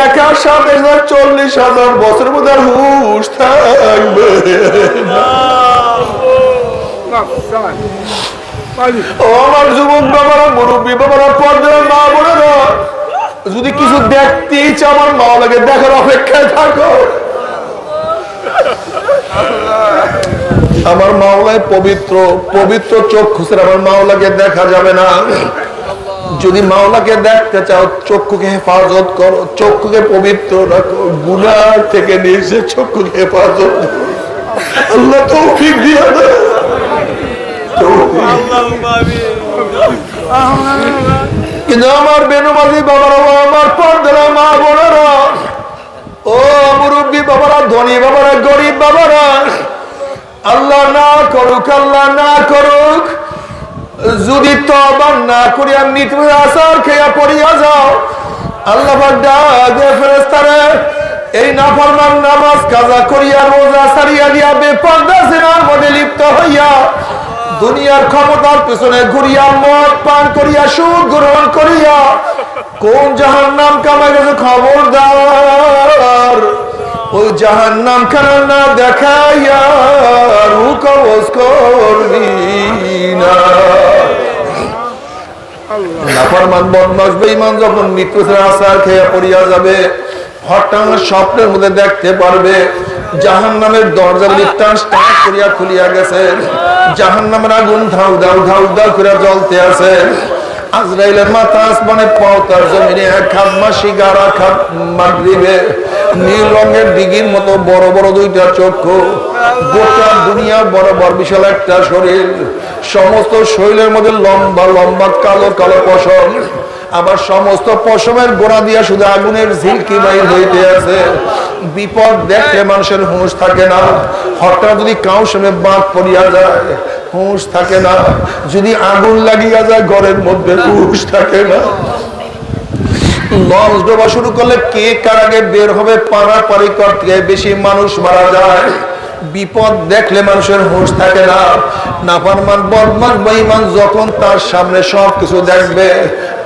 দেখার সাথে সাথে চল্লিশ হাজার বছর মধ্যে হুশ থাকবে আমার যুবক বাবারা, মুরব্বী বাবারা পর্যায়ে মা বোনেরা, যদি কিছু দেখতে ইচ্ছে আমার মা লাগে, দেখার অপেক্ষায় থাকো। আমার মাওলায় পবিত্র পবিত্র চোখ খুশের আমার মাওলাকে দেখা যাবে না। যদি মাওলাকে দেখতে চাও, চক্ষুকে হেফাজত করো। চক্ষুকে পবিত্র রাখো। গুনাহ থেকে নিজে চক্ষুকে হেফাজত কিন্তু আমার বেনুবাজি বাবারা আমার পর্দারা মা বোনেরা, ও মুরব্বী বাবারা, ধনী বাবারা, গরিব বাবারা, আল্লাহ না করুক, আল্লাহ না করুক যদি তবার না করিয়া মৃত্যু আসার খেয়া পড়িয়া যাও, আল্লাহ ফেরেশতারে, এই নাফরমান নামাজ কাজা করিয়া রোজা সারিয়া দিয়া বেপর্দা সিনার মধ্যে লিপ্ত হইয়া দুনিয়ার ক্ষমতার পেছনে ঘুরিয়া মদ পান করিয়া, সুদ গ্রহণ করিয়া কোন জাহান নাম কামাই গেছে খবরদার? ওই জাহান নাম খানা না দেখাইয়া রু কবজ করবি নাফরমান হঠাৎ স্বপ্নের মধ্যে দেখতে পারবে দরজা করিয়া খুলিয়া আগুন ধাউ ধাউ ধাউ ধাউ করে জ্বলতে আছে। আজরাইলের মাথা আসমানে পাওতার জমিনে এক হাত মাসি গাড়া খাত মাগরিবে। নীল রঙের দিঘির মতো বড় বড় দুইটা চক্ষু। গোটা দুনিয়া বড় বড় বিশাল একটা শরীর। সমস্ত শরীরের মধ্যে লম্বা লম্বা কালো কালো পশম। আবার সমস্ত পশমের গোড়া দিয়া শুধু আগুনের ঝিলকি বাইর হইতে আছে। বিপদ দেখলে মানুষের হুঁশ থাকে না। হঠাৎ যদি কাউ সময় বাঁধ পড়িয়া যায়, হুঁশ থাকে না। যদি আগুন লাগিয়া যায়, ঘরের মধ্যে হুঁশ থাকে না। লঞ্চ ডোবা শুরু করলে কে কার আগে বের হবে পাড়াপাড়ি করতে বেশি মানুষ মারা যায়। বিপদ দেখলে মানুষের হুঁশ থাকে না। নাফারমান বদমান বেঈমান যখন তার সামনে সব কিছু দেখবে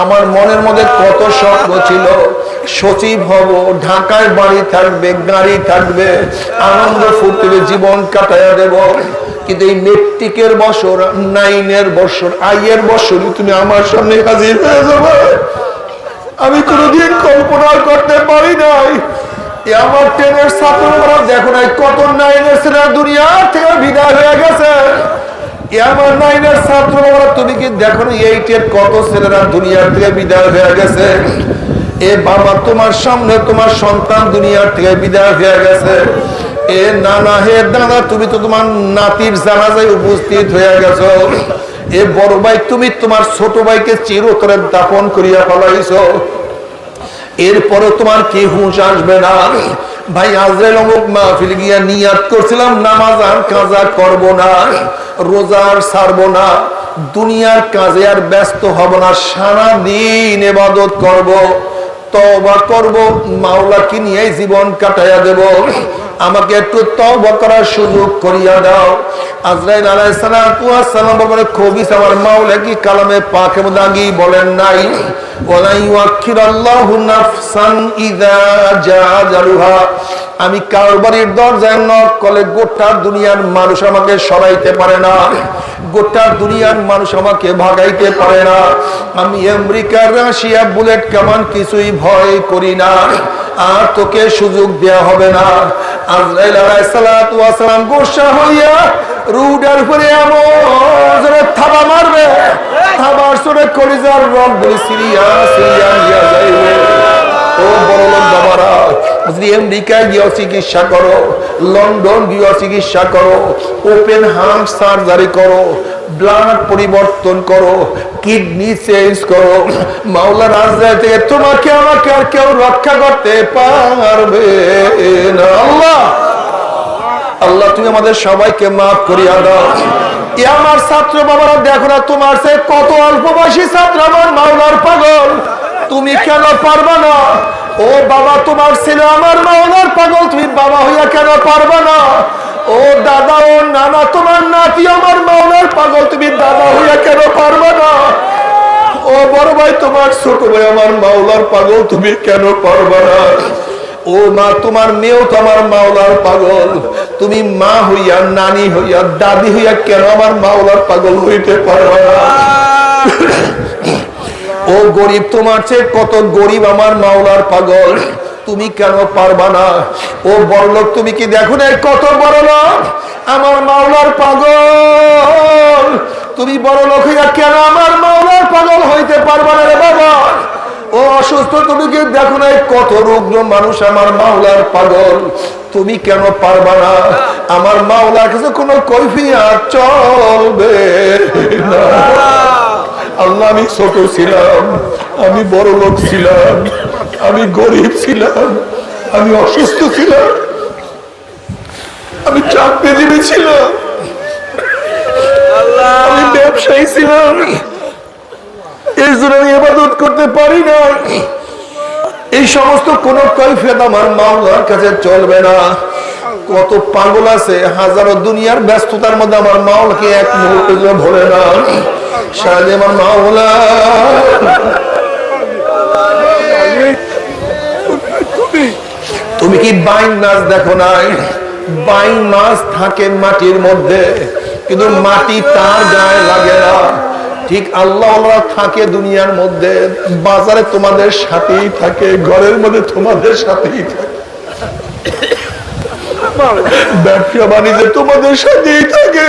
আমার মনের মধ্যে কত স্বপ্ন ছিল। সচিব হব ঢাকায় বাড়ি থাকবে, গাড়ি থাকবে, আনন্দ ফুর্তি জীবন কাটাইয়া দেব। কিন্তু এই মেট্রিকের বছর, নাইনের বছর, আইয়ের বছরই তুমি আমার সামনে হাজির হয়ে যাবে। আমি কোনোদিন কল্পনা করতে পারি নাই। আমার ট্রেনের ছাত্ররা দেখো নাই, কত নাইনের ছেলেরা দুনিয়া থেকে বিদায় হয়ে গেছে। আমার নাইনের ছাত্ররা তুমি কি দেখো এইটের কত ছেলেরা দুনিয়ার থেকে বিদায় হয়ে গেছে? এ বাবা তোমার সামনে তোমার সন্তান দুনিয়ার থেকে বিদায় হয়ে গেছে। এ নানা হে দাদা তুমি তো তোমার নাতির জানাজায় উপস্থিত হয়ে গেছো। এ বড় ভাই, তুমি তোমার ছোট ভাইকে চিরতরে দাপন করিয়া ফলাইছো। এরপরে তোমার কি হুঁশ আসবে না? ভাই, আজরাইল অমুক মাহফিল গিয়া নিয়াত করছিলাম, নামাজ আর কাজা করব না, রোজা আর ছাড়বো না, দুনিয়ার কাজে আর ব্যস্ত হব না সারা দিন এবাদত করব, তওবা করব, মাওলাকে নিয়ে জীবন কাটাইয়া দেব। আমাকে একটু তবা করার সুযোগ করিয়া দাও। আজরাইল আলাইহিস সালাতু ওয়াস সালাম বলে খবিস আমার মাওলা কি কালামে মধ্যে আগেই বলেন নাই? ওলাই ওয়াক্ষির আল্লাহ নাফসান ইযা জা আমি কারবারির দরজায় নক করলে গোটা দুনিয়ার মানুষ আমাকে সরাইতে পারে না। গোটা দুনিয়ার মানুষ আমাকে ভাগাইতে পারে না। আমি আমেরিকার রাশিয়া বুলেট কামান কিছুই ভয় করি না। আর তোকে সুযোগ দেয়া হবে না। আজরাইল গোসা হইয়া উপরে থাবা মারবে। থাবার সরে কলিজার রং বলি সিরিয়া সিরিয়া নিয়ে যাইবে। আমেরিকায় গিয়ে চিকিৎসা করো, লন্ডন গিয়ে চিকিৎসা করো, ওপেন হার্ট সার্জারি করো, ব্লাড পরিবর্তন করো, কিডনি চেঞ্জ করো, মাওলা থেকে তোমাকে আমাকে আর কেউ রক্ষা করতে পারবে না। আল্লাহ! আল্লাহ, তুমি আমাদের সবাইকে মাফ করিয়া দাও। এ আমার ছাত্র বাবারা, দেখো না তোমার সে কত অল্প বয়সী ছাত্র আমার মাওলার পাগল। তুমি কেন পারবা না? ও বাবা, তোমার ছেলে আমার মাওলার পাগল, তুমি বাবা হইয়া কেন পারবা না? ও দাদা ও নানা, তোমার নাতি আমার মাওলার পাগল, তুমি দাদা হইয়া কেন পারবা না? ও বড় ভাই, তোমার ছোট ভাই আমার মাওলার পাগল, তুমি কেন পারবা না? ও মা, তোমার মেয়েও তো আমার মাওলার পাগল, তুমি মা হইয়া, নানি হইয়া, দাদি হইয়া কেন আমার মাওলার পাগল হইতে পারবা না? গরিব তোমার চেয়ে কত গরিব আমার মাওলার পাগল? তুমি কেন পারবা না? ও বড়লোক, তুমি কি দেখো না কত বড় লোক? আমার মাওলার পাগল। তুমি বড় লোক হইয়া কেন আমার মাওলার পাগল হইতে পারবা না রে বাবা? ও অসুস্থ, তুমি কি দেখো না কত রুগ্ন মানুষ আমার মাওলার পাগল? তুমি কেন পারবা না? আমার মাওলার কাছে কোনো কৈফিয়াত চলবে না। আল্লাহ আমি ছোট ছিলাম আমি বড় লোক ছিলাম আমি গরিব ছিলাম আমি অসুস্থ ছিলাম আমি চাকরিজীবী ছিলাম আমি ব্যবসায়ী ছিলাম। এই জন্য আমি এবাদত করতে পারি না এই সমস্ত কোন কৈফিয়ত আমার মাওলার কাছে চলবে না। কত পাগল আছে হাজারো দুনিয়ার ব্যস্ততার মধ্যে আমার মাওলাকে এক মুহূর্তে ভরে না তুমি কি বাইন মাছ দেখো নাই? বাইন মাছ থাকে মাটির মধ্যে, কিন্তু মাটি তার গায়ে লাগে না। ঠিক আল্লাহ থাকে দুনিয়ার মধ্যে, বাজারে তোমাদের সাথেই থাকে, ঘরের মধ্যে তোমাদের সাথেই থাকে। ব্যবসা বাণিজ্য তোমাদের সাথেই থাকে।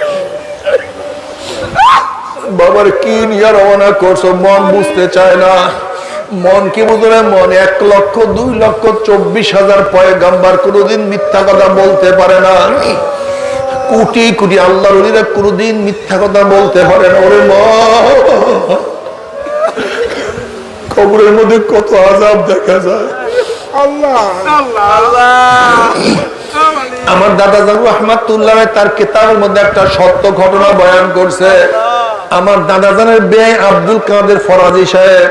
বাবার কি নিয়ে রওনা করছ? মন বুঝতে চায় না। মন কি বুঝলে? মন এক লক্ষ দুই লক্ষ চব্বিশ হাজার পয়গাম্বার কোনোদিন মিথ্যা কথা বলতে পারে না। কোটি কোটি আল্লাহর ওলিরা কোনোদিন মিথ্যা কথা বলতে পারে না। ওরে মা। কবরের মধ্যে কত আজাব দেখা যায়। আমার দাদা জানু রহমাতুল্লাহ তার কেতাবের মধ্যে একটা সত্য ঘটনা বয়ান করছে। আমার দাদা জানের ব্যয় আব্দুল কাদের ফরাজি সাহেব।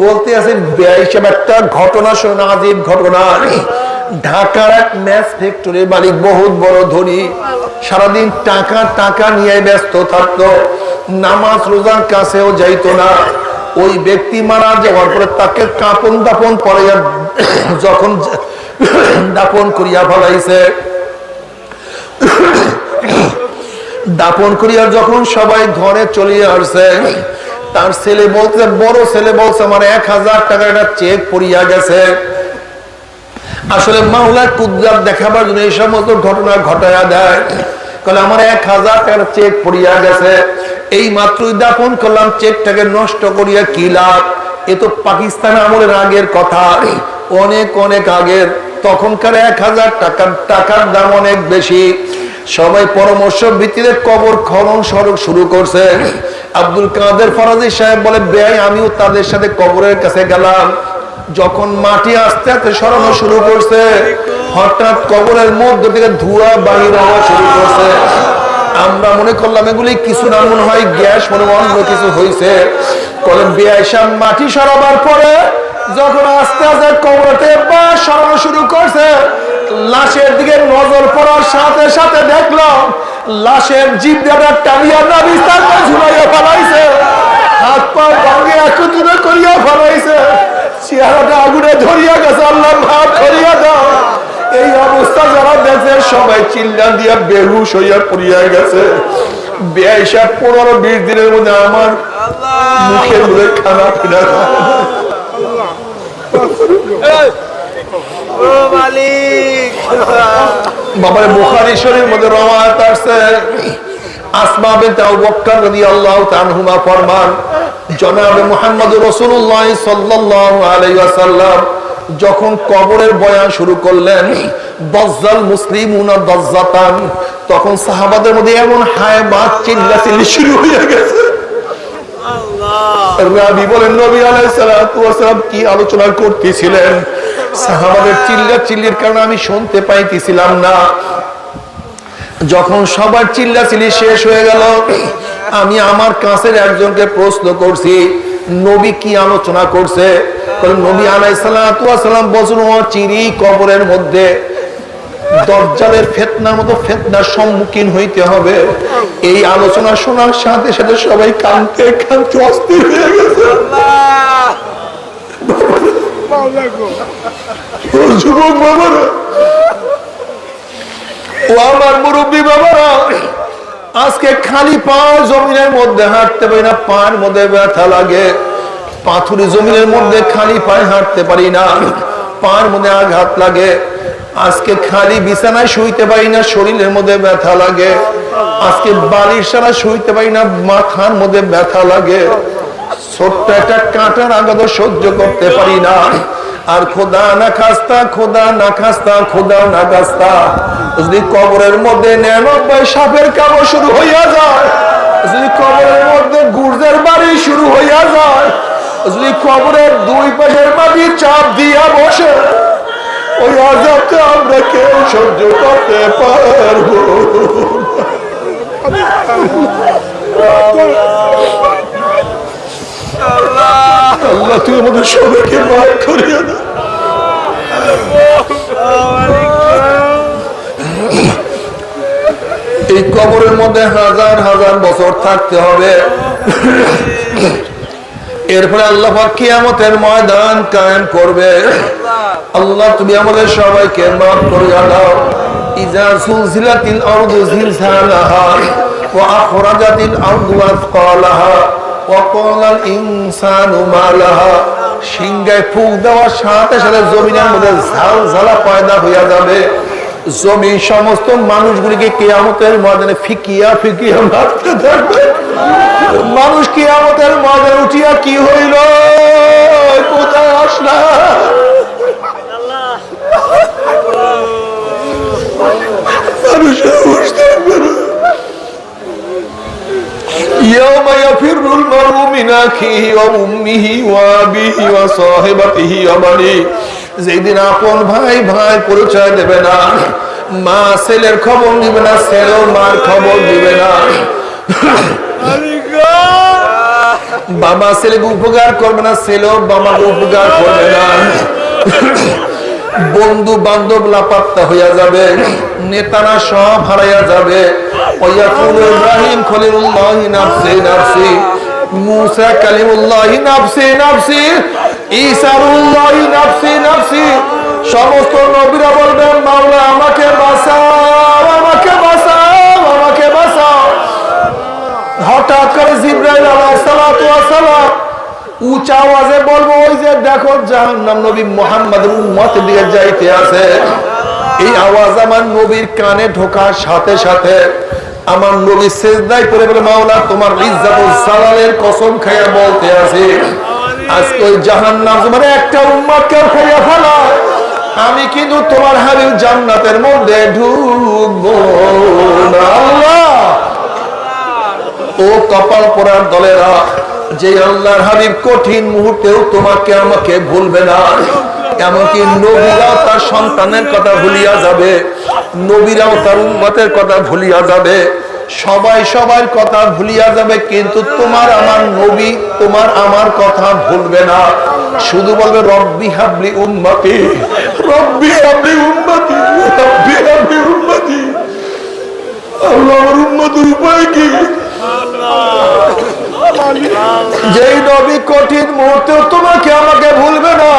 বলতে আছে ব্যয় হিসেবে একটা ঘটনা শোনা, আজীব ঘটনা। ঢাকার এক ম্যাচ ফ্যাক্টরি মালিক, বহুত বড় ধনী। সারাদিন টাকা টাকা নিয়ে ব্যস্ত থাকতো। নামাজ রোজার কাছেও যাইতো না। ওই ব্যক্তি মারা যাওয়ার পরে তাকে কাপন দাপন পরে যখন দাপন করিয়া ফলাইছে, দাপন করিয়া যখন সবাই ঘরে চলে আসছে, তার ছেলে বলছে, বড় ছেলে বলছে, আমার এক হাজার টাকার একটা চেক পড়িয়া গেছে। আসলে মাওলার কুদরাত দেখাবার জন্য এই সমস্ত ঘটনা ঘটায়া দেয়। আমার এক হাজার টাকার চেক পড়িয়া গেছে। এই মাত্রই দাপন করলাম, চেকটাকে নষ্ট করিয়া কি লাভ? এ তো পাকিস্তান আমলের আগের কথা। অনেক অনেক আগের। তখনকার এক হাজার টাকার টাকার দাম অনেক বেশি। সবাই পরামর্শ ভিত্তিতে কবর খনন সড়ক শুরু করছে। আব্দুল কাদের ফরাজি সাহেব বলে, ব্যয়, আমিও তাদের সাথে কবরের কাছে গেলাম। যখন মাটি আস্তে আস্তে সরানো শুরু করছে হঠাৎ কবরের মধ্য থেকে ধোঁয়া বাহির হওয়া শুরু করছে। আমরা মনে করলাম, এগুলি কিছু না, মনে হয় গ্যাস, মনে অন্য কিছু হয়েছে কলেন বেআইসাম মাটি সরাবার পরে যখন আস্তে আস্তে কবরতে বা সরানো শুরু করছে, লাশের দিকে নজর পড়ার সাথে সাথে দেখলাম, লাশের জিভ দেওয়া টানিয়া না বিস্তার করে ঝুলাইয়া ফেলাইছে। হাত পা ভাঙে একত্রিত করিয়া ফেলাইছে। চেহারাটা আগুনে ধরিয়া গেছে আল্লাহ ভাব ধরিয়া দাও এই অবস্থা যারা দেখে সবাই চিল্লা দিয়া বেহুশ হইয়া পড়িয়া গেছে। বেআইসা পনেরো বিশ দিনের মধ্যে আমার মধ্যে খানা মালিক বাবার বুখারী মধ্যে আসছে। আসমা বিনতে আবু বকর রাদিয়াল্লাহু তাআলা ফরমান জনাবে মুহাম্মদ রাসূলুল্লাহ সাল্লাল্লাহু আলাইহি ওয়াসাল্লাম যখন কবরের বয়ান শুরু করলেন দজ্জাল মুসলিমুনা দজ্জাতান তখন সাহাবাদের মধ্যে এমন হায় মা চিল্লাচিল্লি শুরু হয়ে গেছে। রাবি বলেন নবী ওয়াসালাম কি আলোচনা করতেছিলেন? সাহাবাদের চিল্লা চিল্লির কারণে আমি শুনতে পাইতেছিলাম না। যখন সবার চিল্লা চিল্লি শেষ হয়ে গেল আমি আমার কাছের একজনকে প্রশ্ন করছি নবী কি আলোচনা করছে? নবী আলাইসালাম চিরি কবরের মধ্যে দজ্জালের ফেতনার মতো ফেতনার সম্মুখীন হইতে হবে। এই আলোচনা শোনার সাথে সাথে সবাই কানতে কানতে অস্থির হয়ে গেছে। আমার মুরব্বী বাবারা, আজকে খালি পা জমিনের মধ্যে হাঁটতে পারি না, পায়ের মধ্যে ব্যথা লাগে। পাথুরি জমিনের মধ্যে খালি পায়ে হাঁটতে পারি না। পায়ের মধ্যে আঘাত লাগে। আজকে খালি বিছানায় শুইতে পারি না, শরীরের মধ্যে ব্যথা লাগে। আজকে বালির সারা শুইতে পারি না, মাথার মধ্যে ব্যথা লাগে। ছোট্ট একটা কাঁটার আঘাত সহ্য করতে পারি না। আর খোদা না খাস্তা, খোদা না খাস্তা, খোদা না খাস্তা। যদি কবরের মধ্যে নিরানব্বই সাপের কামড় শুরু হইয়া যায়, যদি কবরের মধ্যে গুর্জের বাড়ি শুরু হইয়া যায় যদি কবরের দুই পাশের মাটি চাপ দিয়া বসে। ওই আজাবটা আমরা কেউ সহ্য করতে পারব আল্লাহ তুই আমাদের সবাইকে মাফ করিয়ে দাও এই কবরের মধ্যে হাজার হাজার বছর থাকতে হবে। এরপরে আল্লাহ কিয়ামতের ময়দান কায়েম করবে। আল্লাহ, তুমি আমাদের সবাইকে মাফ করিয়া দাও। ইজা সুলসিলাতিল আরদু জিলজালাহা ওয়া আখরাজাতিল আরদু আথকালাহা ওয়া ক্বালাল ইনসানু ফুক দেওয়ার সাথে সাথে জমিনের মধ্যে ঝালঝালা পয়দা হইয়া যাবে। জমিন সমস্ত মানুষগুলিকে কেয়ামতের ময়দানে ফিকিয়া ফিকিয়া মারতে থাকবে মানুষ কেয়ামতের ময়দানে উঠিয়া কি হইল কোথায় আসলা মানুষের বুঝতে পারবে না। يوم يفر المرء من أخيه وأمه وأبيه وصاحبته وبنيه যেদিন আপন ভাই ভাই পরিচয় দেবে না, মা ছেলের খবর নিবে না ছেলেও মার খবর দিবে না। বাবা ছেলেকে উপকার করবে না ছেলেও বাবাকে উপকার করবে না। বন্ধু বান্ধব লাপাত্তা হইয়া যাবে, নেতারা সব হারাইয়া যাবে। ইব্রাহিম খলিলুল্লাহ নাফসি নাফসি। মুসা নাফসি নাফসি। ঈসারুল্লাহ নাফসি নাফসি। উঁচা আওয়াজে বলব, ওই যে দেখো জাহান্নাম নবী যাইতে আছে। এই আওয়াজ আমার নবীর কানে ঢোকার সাথে সাথে আমার নবী বলে, মাওলা, তোমার সালালের কসম খাইয়া বলতে আজকে ওই জাহান্নাম তোমার একটা উম্মতকে খাইয়া ফেলা। আমি কিন্তু তোমার হাবিব জান্নাতের মধ্যে ঢুকবো আল্লাহ! ও কপাল পরার দলেরা, যে আল্লাহর হাবিব কঠিন মুহূর্তেও তোমাকে, আমাকে ভুলবে না। এমনকি নবীরাও তার সন্তানের কথা ভুলিয়া যাবে, নবীরাও তার উন্মতের কথা ভুলিয়া যাবে। সবাই সবার কথা ভুলিয়া যাবে, কিন্তু তোমার আমার নবী, তোমার আমার কথা ভুলবে না। শুধু বলবে, রব্বি হাবলি উম্মতি। রব্বি হাবলি উম্মতি, রব্বি হাবলি উম্মতি। আল্লাহ আমার উম্মতের উপায় কি? যেই নবী কঠিন মুহূর্তেও তোমাকে আমাকে ভুলবে না,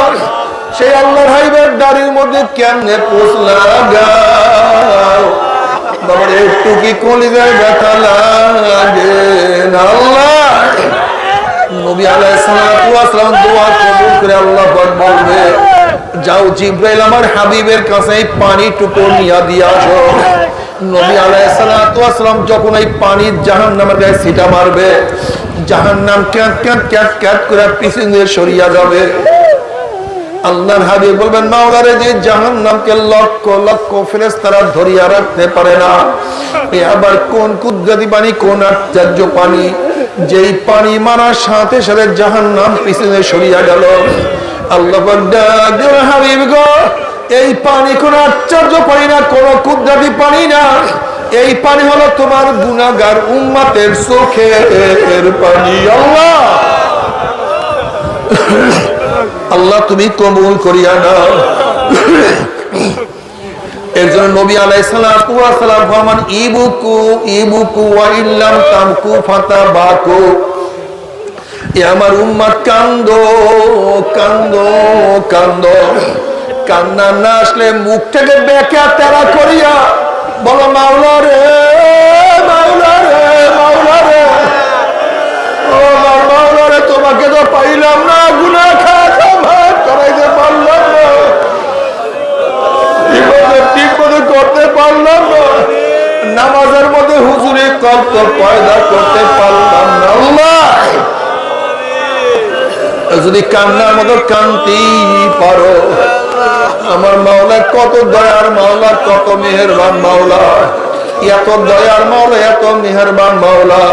সেই আল্লাহর হাইবের মধ্যে কেমনে একটু কি ব্যথা লাগে আল্লাহ? আল্লাহ যাও জিব্রাইল আমার হাবিবের কাছে পানি টুকু নিয়ে দিয়ে আসো। নবী আলাইহিসসালাম যখন এই পানি জাহান্নামের গায়ে ছিটা মারবে। জাহান্নাম ক্যাট ক্যাট ক্যাট ক্যাট করে পিছন দিয়ে সরিয়া যাবে। আল্লাহর হাবিব বলবেন মাওলারে যে জাহান্নামকে লক্ষ লক্ষ ফেরেশতারা ধরিয়া রাখতে পারে না। এ আবার কোন কুদরতি পানি, কোন আশ্চর্য পানি? যেই পানি মারার সাথে সাথে জাহান্নাম পিছনে সরিয়া গেল। আল্লাহ হাবিব গো এই পানি কোন আশ্চর্য পানি না, কোন কুদরতি পানি না। এই পানি হলো তোমার গুনাহগার উম্মতের চোখের পানি। আল্লাহ! আল্লাহ তুমি কবুল করিয়া নাও। এর জন্য নবী ফরমান, ইবুকু ইবুকু ইল্লাম তামকু ফাতাবাকু। এ আমার উম্মত কান্দো কান্দো কান্দো। কান্না না আসলে মুখটাকে বেঁকা তেরা করিয়া বলো, মাওলা রে মাওলা রে মাওলা রে। ও মাওলা রে, তোমাকে তো পাইলাম না খাতা ভাগ করাইতে পারলাম না। ঠিক মতো করতে পারলাম না। নামাজের মধ্যে হুজুরে কল্প পয়দা করতে পারলাম না। যদি কান্নার মতো কান্তি পারো আমার মাওলা, কত দয়ার মাওলা, কত মেহেরবান মাওলা। এত দয়ার মাওলা, এত মেহেরবান মাওলা।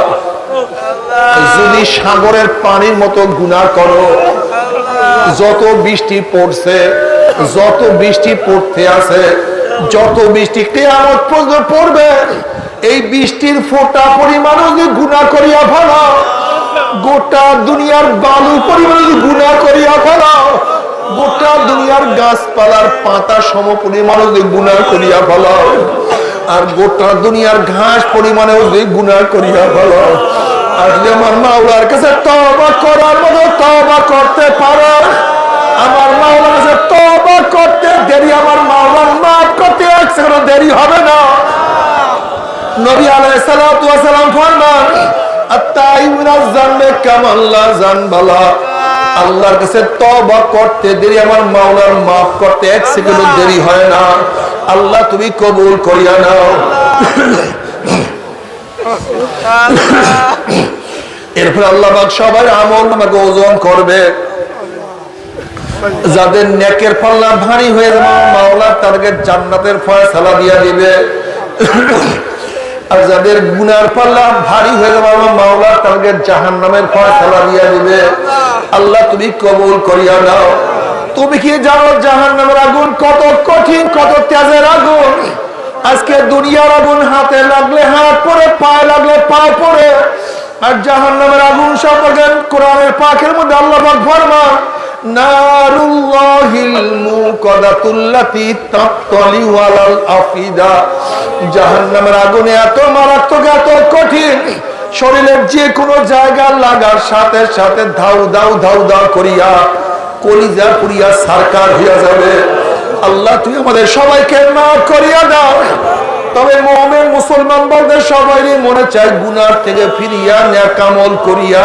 যদি সাগরের পানির মতো গুণা করো, যত বৃষ্টি পড়ছে, যত বৃষ্টি পড়তে আছে, যত বৃষ্টি কেয়ামত পর্যন্ত পড়বে, এই বৃষ্টির ফোটা পরিমাণ যদি গুণা করিয়া ফেলাও গোটা দুনিয়ার বালু পরিমাণ যদি গুণা করিয়া ফেলাও গোটা দুনিয়ার গাছপালার পাতা সম পরিমাণ যদি গুণা করিয়া ফেলাও আর গোটা দুনিয়ার ঘাস পরিমাণেও যদি গুণা করিয়া ফেলাও যদি আমার মাওলার কাছে তবা করার মতো তবা করতে পারো। আমার মাওলার কাছে তবা করতে দেরি, আমার মাওলার মাফ করতে এক সেকেন্ড দেরি হবে না। নবী আলাইহিস সালাতু ওয়াস সালাম ফরমান আত্তাইবুনা জানবে কামাল্লা জানবালা আল্লাহর কাছে তবা করতে দেরি, আমার মাওলার মাফ করতে এক সেকেন্ড দেরি হয় না। আল্লাহ তুমি কবুল করিয়া নাও। এরপর আল্লাহ সবাই আমল আমাকে ওজন করবে। যাদের নেকের পাল্লা ভারী হয়ে যাবে মাওলা তাদেরকে জান্নাতের ফয়সালা দিয়া দিবে। আর যাদের গুনার পাল্লা ভারী হয়ে যাবে আমার মাওলা তাদেরকে জাহান নামের ফয়সালা দিয়া দিবে। আল্লাহ তুমি কবুল করিয়া নাও। তুমি কি জানো জাহান নামের আগুন কত কঠিন, কত তেজের আগুন? আজকে দুনিয়ার আগুন হাতে লাগলে হাত পরে, পায়ে লাগলে পায়ে পরে। আর জাহান নামের আগুন সম্পর্কে কোরআনের পাখের মধ্যে আল্লাহ পাক শরীরের যে কোনো জায়গা লাগার সাথে সাথে ধাউ ধাউ ধাউ ধাউ করিয়া কলিজা পুরিয়া সারকার হইয়া যাবে। আল্লাহ তুই আমাদের সবাইকে মাফ করিয়া দাও। তবে মোহামের মুসলমান বলতে সবাই মনে চায়, গুনার থেকে ফিরিয়া, ন্যাকামল করিয়া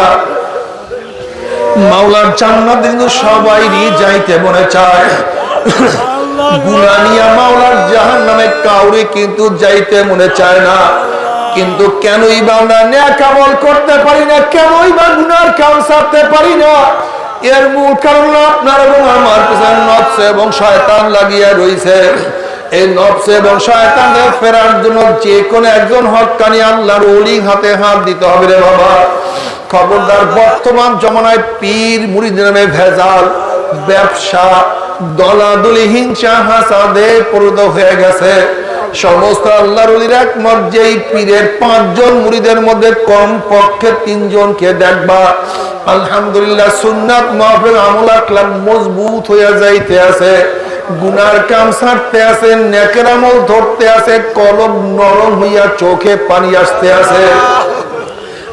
মাওলার জান্নাত কিন্তু সবাই যাইতে মনে চায়। গুনানিয়া মাওলার জাহান নামে কাউরে কিন্তু যাইতে মনে চায় না। কিন্তু কেনই বা আমরা ন্যাকামল করতে পারি না, কেনই বা গুনার কাম সারতে পারি না। এর মূল কারণ আপনার এবং আমার পিছনে নফস এবং শয়তান লাগিয়া রইছে। এই নফস এবং শয়তানদের ফেরার জন্য যে কোনো একজন হকানি আল্লাহর ওলি হাতে হাত দিতে হবে রে বাবা। খবরদার বর্তমান জমানায় পীর মুড়িদের নামে ভেজাল ব্যবসা দলাদলি হিংসা হাসাদে পরিণত হয়ে গেছে। সমস্ত পীরের পাঁচজন মুড়িদের মধ্যে কম পক্ষে তিনজনকে দেখবা। আলহামদুলিল্লাহ সুন্নাত মাহফিল আমল আকলাম মজবুত হয়ে যাইতে আছে। গুনার কাম ছাড়তে আছে, নেকের আমল ধরতে আছে, কলম নরম হইয়া চোখে পানি আসতে আছে।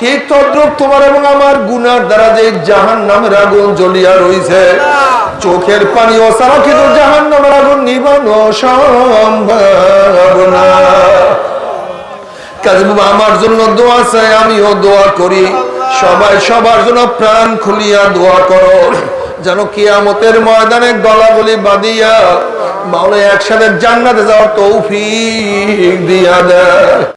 ঠিক তদ্রুপ তোমার এবং আমার গুনার দ্বারা যে জাহান নামের আগুন জ্বলিয়া রইছে চোখের পানি ও সারা কিন্তু জাহান নামের আগুন নিবানো সম্ভব না। কাজী বাবা আমার জন্য দোয়া চাই আমিও দোয়া করি। সবাই সবার জন্য প্রাণ খুলিয়া দোয়া করো যেন কিয়ামতের ময়দানে গলাগলি বাঁধিয়া মাওলা একসাথে জান্নাতে যাওয়ার তৌফিক দিয়া দেয়।